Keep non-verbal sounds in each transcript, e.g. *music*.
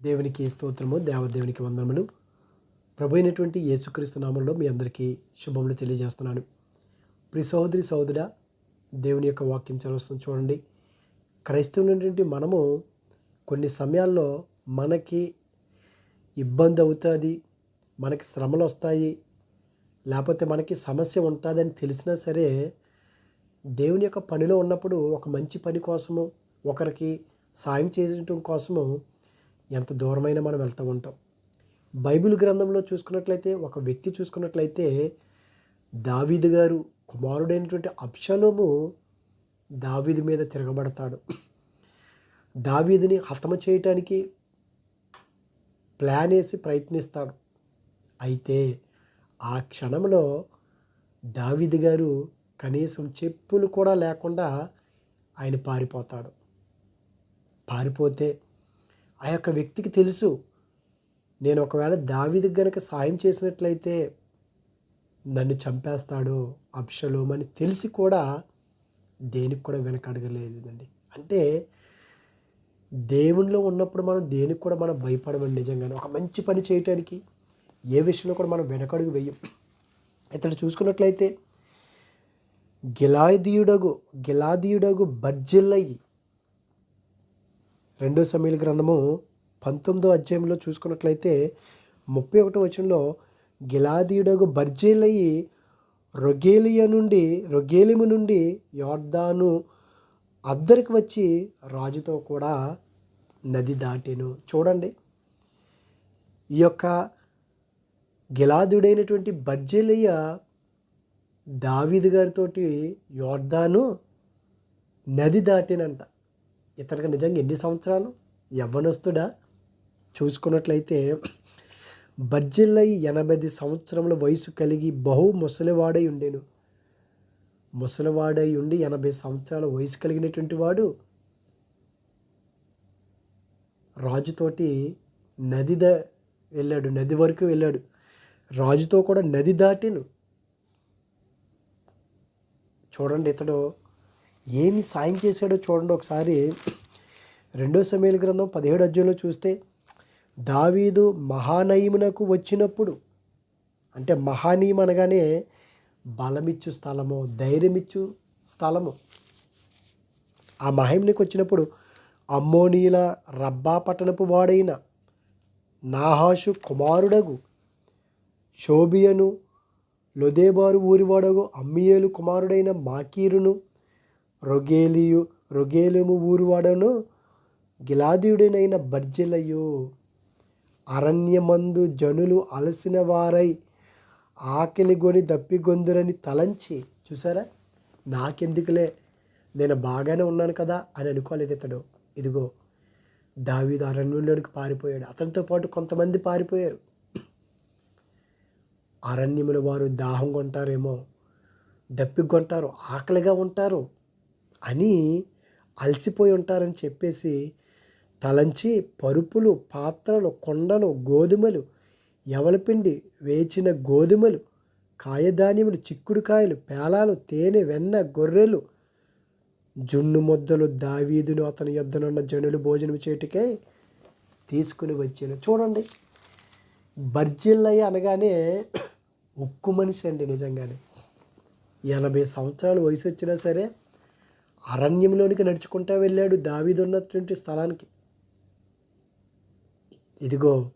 దేవునికి స్తోత్రము దేవదేవునికి వందనములు. ప్రభు అయినటువంటి యేసుక్రీస్తు నామంలో మీ అందరికీ శుభములు తెలియజేస్తున్నాను. ప్రి సహోదరి సహోదరా దేవుని యొక్క వాక్యం చదవస్తుంది చూడండి. క్రైస్తవులైనటువంటి మనము కొన్ని సమయాల్లో మనకి ఇబ్బంది అవుతుంది మనకి శ్రమలు వస్తాయి లేకపోతే మనకి సమస్య ఉంటుందని తెలిసినా సరే దేవుని యొక్క పనిలో ఉన్నప్పుడు ఒక మంచి పని కోసము ఒకరికి సాయం చేయడం కోసము ఎంత దూరమైనా మనం వెళ్తూ ఉంటాం. బైబిల్ గ్రంథంలో చూసుకున్నట్లయితే ఒక వ్యక్తి చూసుకున్నట్లయితే దావీదు గారు కుమారుడైనటువంటి అప్షలోము దావీదు మీద తిరగబడతాడు. దావీదిని హతమ చేయటానికి ప్లాన్ వేసి ప్రయత్నిస్తాడు. అయితే ఆ క్షణంలో దావీదు గారు కనీసం చెప్పులు కూడా లేకుండా ఆయన పారిపోతాడు. పారిపోతే ఆ యొక్క వ్యక్తికి తెలుసు. నేను ఒకవేళ దావిదికి గనక సాయం చేసినట్లయితే నన్ను చంపేస్తాడు అప్షలోం అని తెలిసి కూడా దేనికి కూడా వెనకడగలేదండి. అంటే దేవునిలో ఉన్నప్పుడు మనం దేనికి కూడా మనం భయపడమని నిజంగానే. ఒక మంచి పని చేయటానికి ఏ విషయంలో కూడా మనం వెనకడుగు వెయ్యం ఇతడు చూసుకున్నట్లయితే గిలాదీయుడగు గిలాదీయుడగు బర్జిల్లయ్యి రెండో సమీల గ్రంథము పంతొమ్మిదో అధ్యాయంలో చూసుకున్నట్లయితే ముప్పై ఒకటో వచనంలో గిలాదీయుడగు బర్జేలయ్యి రొగేలియ నుండి రొగేలిము నుండి యోర్దాను అద్దరికి వచ్చి రాజుతో కూడా నది దాటెను. చూడండి. ఈ యొక్క గిలాదుడైనటువంటి బర్జేలయ్య దావీదు గారితో యోర్దాను నది దాటినంట. ఇతనికి నిజంగా ఎన్ని సంవత్సరాలు? యవ్వనస్తుడా? చూసుకున్నట్లయితే బర్జిల్లై ఎనభై సంవత్సరముల వయసు కలిగి బహు ముసలివాడై ఉండేను. ముసలివాడై ఉండి ఎనభై సంవత్సరాల వయసు కలిగినటువంటి వాడు రాజుతోటి నది దా వెళ్ళాడు నది వరకు వెళ్ళాడు. రాజుతో కూడా నది దాటిను. చూడండి ఇతడు ఏమి సాయం చేశాడో చూడండి ఒకసారి. రెండో సమయాల గ్రంథం పదిహేడు అధ్యాయంలో చూస్తే దావీదు మహానయమునకు వచ్చినప్పుడు అంటే మహానీయం అనగానే బలమిచ్చు స్థలము ధైర్యమిచ్చు స్థలము. ఆ మహిమ్నికి వచ్చినప్పుడు అమ్మోనీల రబ్బా పట్టణపు వాడైన నాహాషు కుమారుడగు శోభియను లొదేబారు ఊరివాడగు అమ్మియేలు కుమారుడైన మాకీరును రొగేలియు రొగేలుము ఊరువాడను గిలాదీయుడైన బర్జిలయు. అరణ్యమందు జనులు అలసిన వారై ఆకలి గొని దప్పిగొందురని తలంచి చూసారా నాకెందుకులే నేను బాగానే ఉన్నాను కదా అని అనుకోలేదు ఇతడు. ఇదిగో దావీదు అరణ్యంలోనికి పారిపోయాడు. అతనితో పాటు కొంతమంది పారిపోయారు. అరణ్యముల వారు దాహం కొంటారేమో దప్పిగొంటారు ఆకలిగా ఉంటారు. అని అలసిపోయి ఉంటారని చెప్పేసి తలంచి పరుపులు పాత్రలు కొండలు గోధుమలు ఎవలపిండి వేచిన గోధుమలు కాయధాన్యములు చిక్కుడుకాయలు పేలాలు తేనె వెన్న గొర్రెలు జున్ను ముద్దలు దావీదును అతని యొద్దనున్న జనులు భోజనం చేటుకే తీసుకుని వచ్చాను. చూడండి. బర్జిల్లయ్య అనగానే ఉక్కు మనిషి అండి నిజంగానే. ఎనభై సంవత్సరాల వయసు వచ్చినా సరే అరణ్యంలోనికి నడుచుకుంటా వెళ్ళాడు దావీదు ఉన్నటువంటి స్థలానికి. ఇదిగో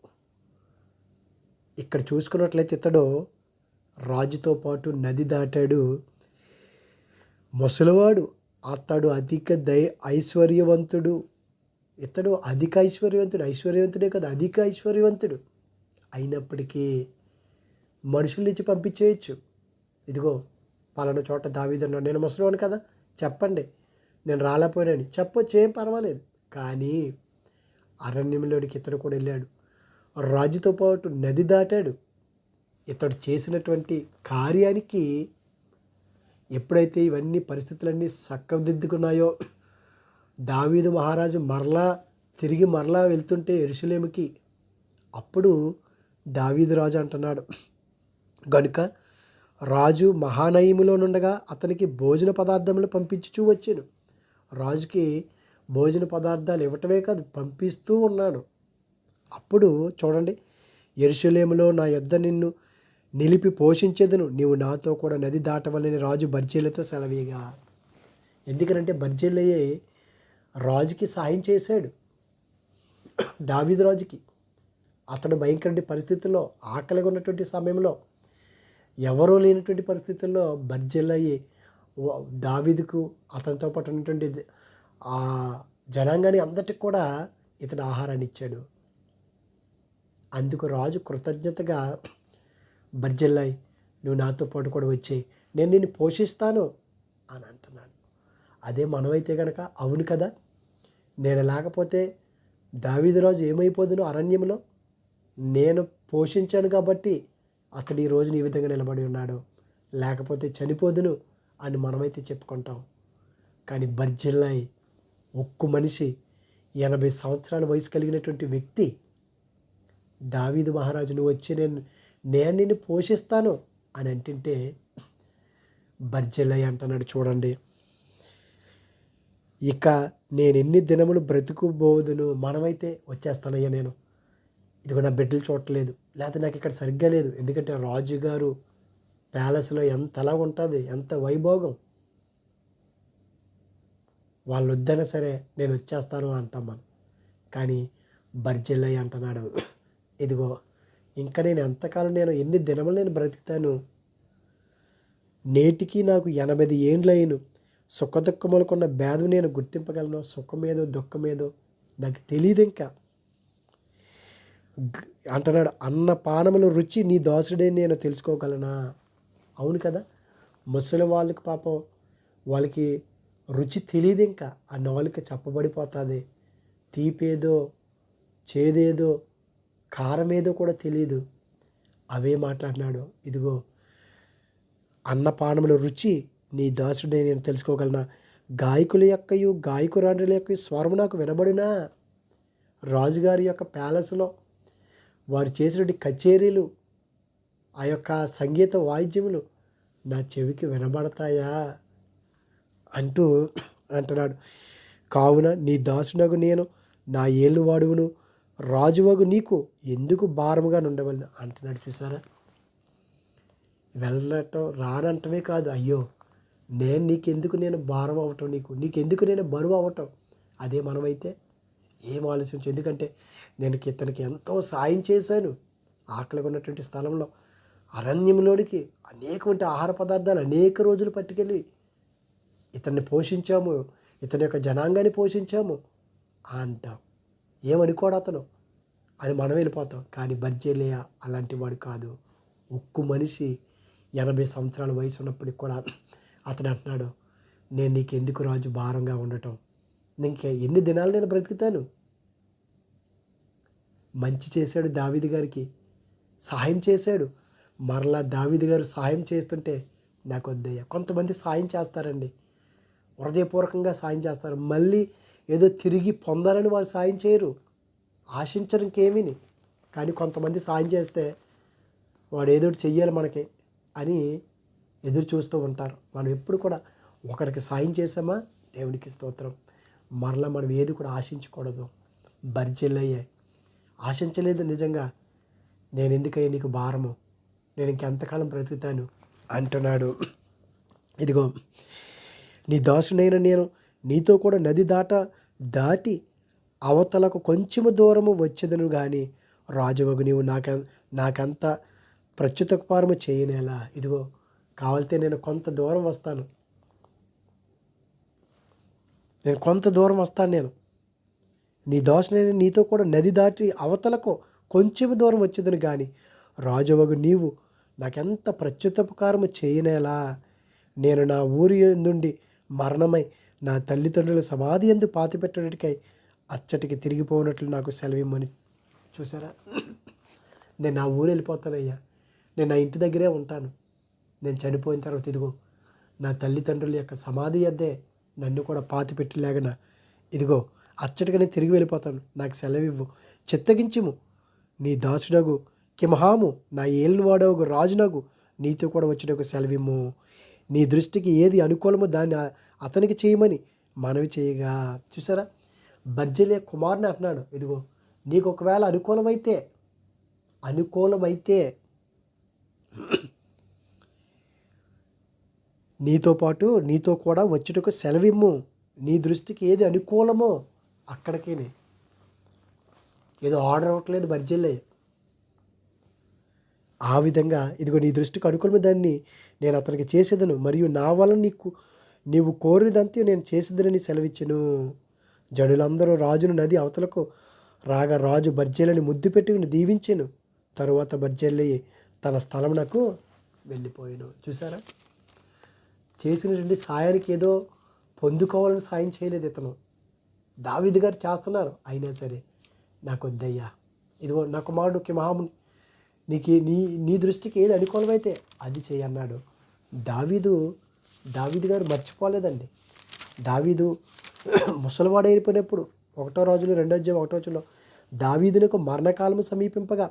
ఇక్కడ చూసుకున్నట్లయితే ఇతడు రాజుతో పాటు నది దాటాడు. ముసలివాడు అతడు అధిక దై ఐశ్వర్యవంతుడు. ఇతడు అధిక ఐశ్వర్యవంతుడు ఐశ్వర్యవంతుడే కదా అధిక ఐశ్వర్యవంతుడు. అయినప్పటికీ మనుషుల నుంచి పంపించేయచ్చు. ఇదిగో పలానా చోట దావీదన్నాడు నేను ముసలివాడు కదా. చెప్పండి. నేను రాలేకపోయానని. చెప్పొచ్చు ఏం పర్వాలేదు. కానీ అరణ్యంలోనికి ఇతడు కూడా వెళ్ళాడు. రాజుతో పాటు నది దాటాడు. ఇతడు చేసినటువంటి కార్యానికి ఎప్పుడైతే ఇవన్నీ పరిస్థితులన్నీ చక్కదిద్దుకున్నాయో దావీదు మహారాజు మరలా తిరిగి మరలా వెళ్తుంటే ఎరుసలేమికి అప్పుడు దావీదు రాజు అంటున్నాడు గనుక రాజు మహానయములో నుండగా అతనికి భోజన పదార్థములు పంపించుచూ వచ్చాను. రాజుకి భోజన పదార్థాలు ఇవ్వటమే కాదు పంపిస్తూ ఉన్నాను అప్పుడు చూడండి ఎరుసలేములో నా యొద్ద నిన్ను నిలిపి పోషించేదను. నీవు నాతో కూడా నది దాటవలని రాజు బర్జీలతో సెలవీగా. ఎందుకనంటే బర్జీలయ్యే రాజుకి సాయం చేశాడు. దావిద్ రాజుకి. అతడు భయంకరటి పరిస్థితుల్లో ఆకలిగా ఉన్నటువంటి సమయంలో ఎవరూ లేనటువంటి పరిస్థితుల్లో బర్జెల్లయ్యి దావీదుకు అతనితో పాటు ఉన్నటువంటి ఆ జనాంగాన్ని అందటికి కూడా ఇతడు ఆహారాన్ని ఇచ్చాడు. అందుకు రాజు కృతజ్ఞతగా బర్జెల్లాయ్ నువ్వు నాతో పాటు కూడా వచ్చి నేను నిన్ను పోషిస్తాను అని అంటున్నాడు. అదే మనమైతే కనుక అవును కదా? నేను లేకపోతే దావీదురాజు ఏమైపోదును అరణ్యంలో? నేను పోషించాను కాబట్టి అతడు ఈ రోజున ఈ విధంగా నిలబడి ఉన్నాడు. లేకపోతే చనిపోదును అని మనమైతే చెప్పుకుంటాం. కానీ బర్జిల్లాయి ఒక్క మనిషి ఎనభై సంవత్సరాల వయసు కలిగినటువంటి వ్యక్తి దావీదు మహారాజును వచ్చి నేను నేను నిన్ను పోషిస్తాను అని అంటుంటే బర్జెల్లయ్య అంటున్నాడు చూడండి. ఇక నేను ఎన్ని దినములు బ్రతుకుబోదును మనమైతే వచ్చేస్తానయ్యా నేను. ఇదిగో నా బిడ్డలు చూడట్లేదు. లేకపోతే నాకు ఇక్కడ సరిగ్గా లేదు. ఎందుకంటే రాజుగారు ప్యాలెస్లో ఎంత అలా ఉంటుంది ఎంత వైభోగం. వాళ్ళు వద్దైనా సరే నేను వచ్చేస్తాను అంటాం మనం. కానీ బర్జెల్లయ్య అంటున్నాడు ఇదిగో ఇంకా నేను ఎంతకాలం నేను ఎన్ని దినములు నేను బ్రతుకుతాను? నేటికి నాకు ఎనభై ఏండ్లయ్యను సుఖ దుఃఖములకున్న భేదం నేను గుర్తింపగలను. సుఖమేదో దుఃఖమేదో నాకు తెలియదు ఇంకా. అంటున్నాడు అన్న పానముల రుచి నీ దోసుడే నేను తెలుసుకోగలనా? అవును కదా ముసలి వాళ్ళకి పాపం వాళ్ళకి రుచి తెలియదు ఇంకా. ఆ నాలుక చెప్పబడిపోతుంది. తీపేదో చేదేదో కారమేదో కూడా తెలియదు అవే మాట్లాడినాడు ఇదిగో అన్నపానముల రుచి నీ దాసుడే నేను తెలుసుకోగలనా? గాయకుల యొక్కయు గాయకురాండ్రుల యొక్క స్వరము నాకు వినబడినా? రాజుగారి యొక్క ప్యాలెస్లో వారు చేసినటువంటి కచేరీలు ఆ యొక్క సంగీత వాయిద్యములు నా చెవికి వినబడతాయా? అంటూ అంటున్నాడు. కావున నీ దాసునగు నేను నా ఏళ్ళు వాడువును రాజువగు నీకు ఎందుకు భారముగా ఉండవలను అంటున్నాడు చూసారా వెళ్ళటం రానంటమే కాదు. అయ్యో నేను నీకెందుకు నేను భారం అవ్వటం నీకు? నీకెందుకు నేను బరువు అవ్వటం అదే మనమైతే ఏం ఆలోచించు ఎందుకంటే నేను ఇతనికి ఎంతో సాయం చేశాను. ఆకలిగా ఉన్నటువంటి స్థలంలో అరణ్యంలోనికి అనేకమంటి ఆహార పదార్థాలు అనేక రోజులు పట్టుకెళ్ళి ఇతన్ని పోషించాము. ఇతని యొక్క జనాంగాన్ని పోషించాము అంటాం. ఏమనుకోడు అతను? అని మనం వెళ్ళిపోతాం. కానీ బర్జేలియా అలాంటి వాడు కాదు. ఉక్కు మనిషి ఎనభై సంవత్సరాల వయసు ఉన్నప్పటికి కూడా అతను అంటున్నాడు నేను నీకు ఎందుకు రాజు భారంగా ఉండటం? ఇంకా ఎన్ని దినాలు నేను బ్రతుకుతాను? మంచి చేశాడు దావిది గారికి. సహాయం చేశాడు. మరలా దావిది గారు సహాయం చేస్తుంటే నాకు వద్దయ్య కొంతమంది సాయం చేస్తారండి. హృదయపూర్వకంగా సాయం చేస్తారు. మళ్ళీ ఏదో తిరిగి పొందాలని వారు సాయం చేయరు. ఆశించరు ఇంకేమీని. కానీ కొంతమంది సాయం చేస్తే వాడు ఏదో చెయ్యాలి మనకి అని ఎదురు చూస్తూ ఉంటారు. మనం ఎప్పుడు కూడా ఒకరికి సాయం చేసామా దేవునికి స్తోత్రం. మరలా మనం ఏది కూడా ఆశించకూడదు. బర్జెల్లయ్యాయి ఆశించలేదు నిజంగా. నేను ఎందుకయ్యా నీకు భారము? నేను ఇంకెంతకాలం బ్రతుకుతాను? అంటున్నాడు. ఇదిగో నీ దాసునైన నేను నీతో కూడా నది దాట దాటి అవతలకు కొంచెము దూరము వచ్చేదను కానీ రాజువగు నీవు నాక నాకంత ప్రత్యుతపారము చేయనేలా? ఇదిగో కావాలితే నేను కొంత దూరం వస్తాను. నేను కొంత దూరం వస్తాను నేను. నీ దోషనైన నీతో కూడా నది దాటి అవతలకు కొంచెం దూరం వచ్చేదని కానీ రాజవగు నీవు నాకెంత ప్రత్యుతపకారము చేయనేలా? నేను నా ఊరి నుండి మరణమై నా తల్లిదండ్రుల సమాధి ఎందు పాతిపెట్టడానికై అచ్చటికి తిరిగిపోనట్లు నాకు సెలవిమ్మని చూసారా నేను నా ఊరు వెళ్ళిపోతానయ్యా. నేను నా ఇంటి దగ్గరే ఉంటాను. నేను చనిపోయిన తర్వాత ఇదిగో నా తల్లిదండ్రుల యొక్క సమాధి అద్దే నన్ను కూడా పాతి పెట్టలేగన ఇదిగో అచ్చటికనే తిరిగి వెళ్ళిపోతాను నాకు సెలవివ్వు. చిత్తగించుము. నీ దాసుడగు. కిమహాము. నా ఏలిన వాడవు రాజునగు. నీతో కూడా వచ్చిన సెలవిమ్ము. నీ దృష్టికి ఏది అనుకూలమో దాన్ని అతనికి చేయమని మనవి చేయగా. చూసారా? బర్జలే కుమార్ని అంటున్నాడు. ఇదిగో నీకు ఒకవేళ అనుకూలమైతే అనుకూలమైతే నీతో పాటు నీతో కూడా వచ్చుటకు సెలవిమ్ము. నీ దృష్టికి ఏది అనుకూలమో అక్కడికి ఏదో ఆర్డర్ అవ్వట్లేదు బర్జెల్లే ఆ విధంగా ఇదిగో నీ దృష్టికి అనుకున్న దాన్ని నేను అతనికి చేసేదను మరియు నా వలన నీకు నీవు కోరినంతే నేను చేసేదనని సెలవిచ్చాను. జనులందరూ రాజును నది అవతలకు రాగా రాజు బర్జేలని ముద్దు పెట్టుకుని దీవించెను. తరువాత బర్జేలి తన స్థలమునకు వెళ్ళిపోయాను. చూసారా చేసినటువంటి సాయానికి ఏదో పొందుకోవాలని సాయం చేయలేదు ఇతను. దావిది గారు చేస్తున్నారు. అయినా సరే నాకు వద్దయ్యా. ఇదిగో నా కుమారుడుకి మహాముని. నీకు నీ నీ దృష్టికి ఏది అనుకూలమైతే అది చేయన్నాడు దావీదు దావీదు గారు మర్చిపోలేదండి. దావీదు *clears throat* ముసలివాడు అయిపోయినప్పుడు ఒకటో రోజులు రెండో అధ్యాయం ఒకటో రోజులో దావీదునకు మరణకాలము సమీపింపగా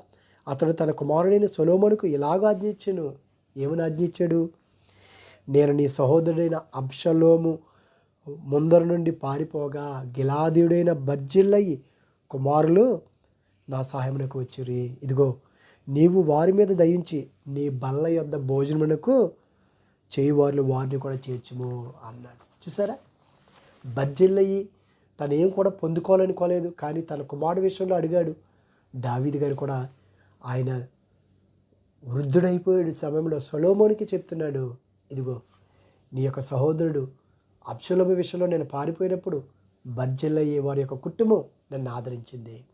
అతడు తన కుమారుడైన సొలోమోనుకు ఇలాగ ఇచ్చాను. ఏమని ఆజ్ఞించాడు నేను నీ సహోదరుడైన అబ్షలోము ముందర నుండి పారిపోగా గిలాదీయుడైన బర్జిల్లయి కుమారులు నా సహాయమునకు వచ్చిరి. ఇదిగో నీవు వారి మీద దయించి నీ బల్ల యొద్ద భోజనమునకు చేయువారు వారిని కూడా చేర్చుము అన్నాడు. చూసారా? బర్జిల్లయి తను ఏం కూడా పొందుకోవాలనుకోలేదు కానీ తన కుమారుడు విషయంలో అడిగాడు. దావీది గారు కూడా ఆయన వృద్ధుడైపోయాడు సమయంలో సొలోమోనికి చెప్తున్నాడు ఇదిగో నీ యొక్క సహోదరుడు అప్షులభ విషయంలో నేను పారిపోయినప్పుడు బర్జెల్లయ్యే వారి యొక్క కుటుంబం నన్ను ఆదరించింది.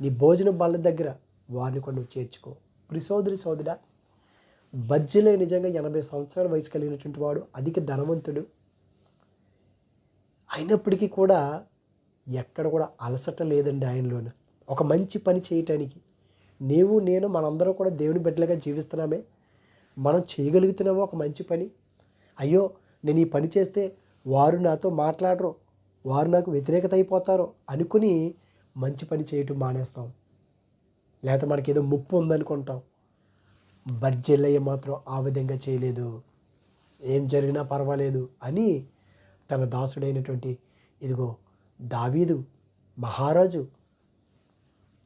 నీ భోజనం బల్ల దగ్గర వారిని కూడా నువ్వు చేర్చుకో. ప్రి సోదరి సోదరుడా బర్జిలే నిజంగా ఎనభై సంవత్సరాల వయసు కలిగినటువంటి వాడు అధిక ధనవంతుడు. అయినప్పటికీ కూడా ఎక్కడ కూడా అలసట లేదండి ఆయనలోను. ఒక మంచి పని చేయటానికి నీవు నేను మనందరం కూడా దేవుని బిడ్డలుగా జీవిస్తున్నామే. మనం చేయగలుగుతున్నామో ఒక మంచి పని? అయ్యో నేను ఈ పని చేస్తే వారు నాతో మాట్లాడరు వారు నాకు వ్యతిరేకత అయిపోతారు అనుకుని మంచి పని చేయటం మానేస్తాం. లేకపోతే మనకి ఏదో ముప్పు ఉందనుకుంటాం. బర్జెల్లయ్య మాత్రం ఆ విధంగా చేయలేదు ఏం జరిగినా పర్వాలేదు అని తన దాసుడైనటువంటి ఇదిగో దావీదు మహారాజు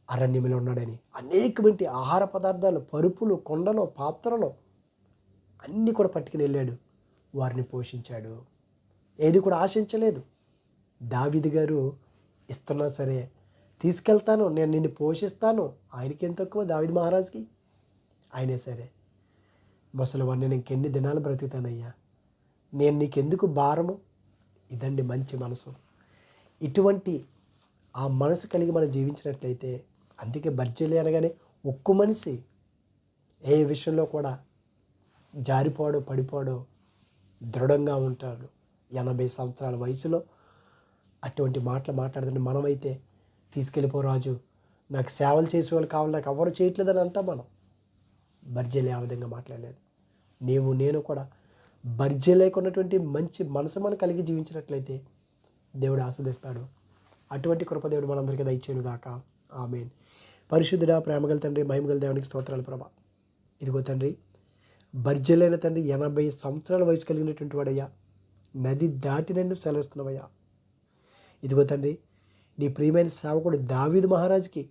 అరణ్యంలో ఉన్నాడని అనేకమంటి ఆహార పదార్థాలు పరుపులు కొండలు పాత్రలు అన్నీ కూడా పట్టుకుని వెళ్ళాడు. వారిని పోషించాడు. ఏది కూడా ఆశించలేదు. దావిది గారు ఇస్తున్నా సరే తీసుకెళ్తాను నేను నిన్ను పోషిస్తాను. ఆయనకి ఎంత తక్కువ దావిద్ మహారాజ్కి? ఆయనే సరే. ముసలివాడిని నేను ఇంకెన్ని దినాలు బ్రతుకుతానయ్యా? నేను నీకెందుకు భారము? ఇదండి మంచి మనసు. ఇటువంటి ఆ మనసు కలిగి మనం జీవించినట్లయితే అందుకే బర్జలి అనగానే ఒక్క మనిషి ఏ విషయంలో కూడా జారిపోవడో పడిపోవడో దృఢంగా ఉంటాడు. ఎనభై సంవత్సరాల వయసులో అటువంటి మాటలు మాట్లాడుతుంటే మనమైతే తీసుకెళ్ళిపో రాజు నాకు సేవలు చేసే వాళ్ళు కావాలి నాకు ఎవరు చేయట్లేదని అంటాం మనం. బర్జలే ఆ విధంగా మాట్లాడలేదు. నీవు నేను కూడా బర్జలేకున్నటువంటి మంచి మనసు మనం కలిగి జీవించినట్లయితే దేవుడు ఆస్వాదిస్తాడు అటువంటి కృపదేవుడు మనందరికీ దయచేను గాక ఆమెన్. పరిశుద్ధుడా ప్రేమగల తండ్రి మహిమగల దేవునికి స్తోత్రాలు ప్రభా. ఇదిగో తండ్రి భర్జలైన తండ్రి ఎనభై సంవత్సరాల వయసు కలిగినటువంటి వాడయ్యా. నది దాటి నన్ను సెలవుస్తున్నావయ్యా. ఇదిగో తండ్రి నీ ప్రియమైన సేవకుడు దావీదు మహారాజుకి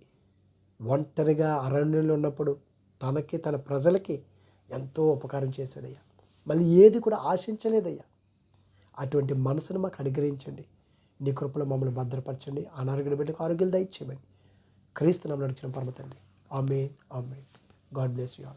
ఒంటరిగా అరణ్యంలో ఉన్నప్పుడు తనకి తన ప్రజలకి ఎంతో ఉపకారం చేశాడయ్యా. మళ్ళీ ఏది కూడా ఆశించలేదయ్యా. అటువంటి మనసును మాకు అనుగ్రహించండి. నీ కృపలో మమ్మల్ని భద్రపరచండి. అనారోగ్య బిడ్డకు ఆరోగ్యాలు దయచేయమని క్రీస్తు నమ్మ నడిచిన పరమ తండ్రి. ఆమె ఆమె గాడ్ బ్లెస్ యూ ఆల్.